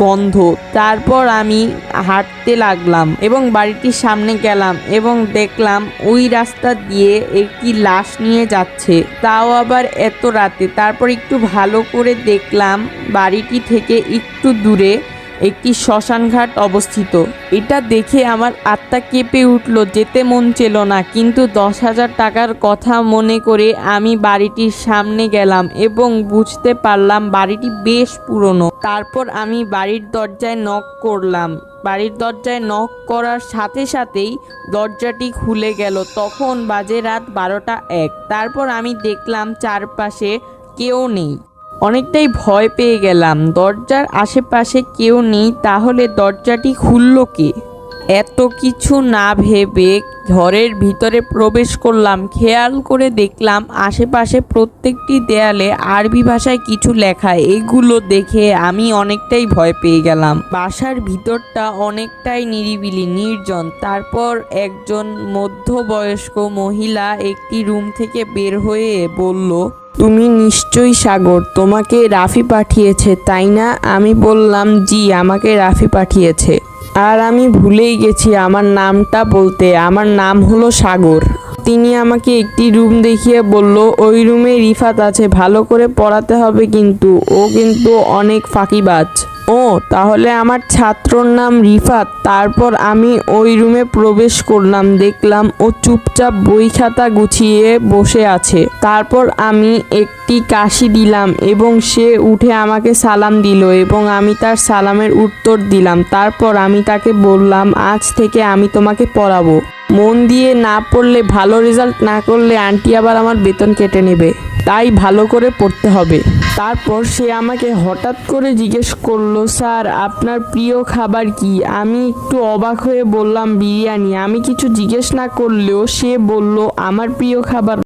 গন্ধ। তারপর আমি হাঁটতে লাগলাম এবং বাড়িটির সামনে গেলাম এবং দেখলাম ওই রাস্তা দিয়ে একটি লাশ নিয়ে যাচ্ছে। তাও আবার এত রাতে। তারপর একটু ভালো করে দেখলাম বাড়িটি থেকে একটু দূরে একটি শ্মশানঘাট অবস্থিত। এটা দেখে আমার আত্মা কেঁপে উঠল, যেতে মন ছিল না। কিন্তু দশ হাজার টাকার কথা মনে করে আমি বাড়িটির সামনে গেলাম এবং বুঝতে পারলাম বাড়িটি বেশ পুরনো। তারপর আমি বাড়ির দরজায় নক করলাম। বাড়ির দরজায় নক করার সাথে সাথেই দরজাটি খুলে গেল। তখন বাজে রাত বারোটা এক। তারপর আমি দেখলাম চারপাশে কেউ নেই। অনেকটাই ভয় পেয়ে গেলাম। দরজার আশেপাশে কেউ নেই, তাহলে দরজাটি খুলল কে? এত কিছু না ভেবে ঘরের ভিতরে প্রবেশ করলাম। খেয়াল করে দেখলাম আশেপাশে প্রত্যেকটি দেয়ালে আরবি ভাষায় কিছু লেখা। এগুলো দেখে আমি অনেকটাই ভয় পেয়ে গেলাম। বাসার ভিতরটা অনেকটাই নিরিবিলি, নির্জন। তারপর একজন মধ্যবয়স্ক মহিলা একটি রুম থেকে বের হয়ে বলল তুমি নিশ্চয়ই সাগর, তোমাকে রাফি পাঠিয়েছে, তাই না? আমি বললাম, জি, আমাকে রাফি পাঠিয়েছে। আর আমি ভুলেই গেছি আমার নামটা বলতে, আমার নাম হলো সাগর। তিনি আমাকে একটি রুম দেখিয়ে বলল, ওই রুমে রিফাত আছে, ভালো করে পড়াতে হবে কিন্তু, ও কিন্তু অনেক ফাঁকিবাজ। ও, তাহলে আমার ছাত্রর নাম রিফাত। তারপর আমি ওই রুমে প্রবেশ করলাম, দেখলাম ও চুপচাপ বই খাতা গুছিয়ে বসে আছে। তারপর আমি একটি কাশি দিলাম এবং সে উঠে আমাকে সালাম দিল এবং আমি তার সালামের উত্তর দিলাম। তারপর আমি তাকে বললাম, আজ থেকে আমি তোমাকে পড়াবো। মন দিয়ে না পড়লে, ভালো রেজাল্ট না করলে আন্টি আবার আমার বেতন কেটে নেবে। তাই ভালো করে পড়তে হবে। তারপর সে আমাকে হঠাৎ করে জিজ্ঞেস করল, স্যার, আপনার প্রিয় খাবার কি? আমি একটু অবাক হয়ে বললাম, বিরিয়ানি। আমি কিছু জিজ্ঞেস না করলেও সে বলল, আমার প্রিয় খাবার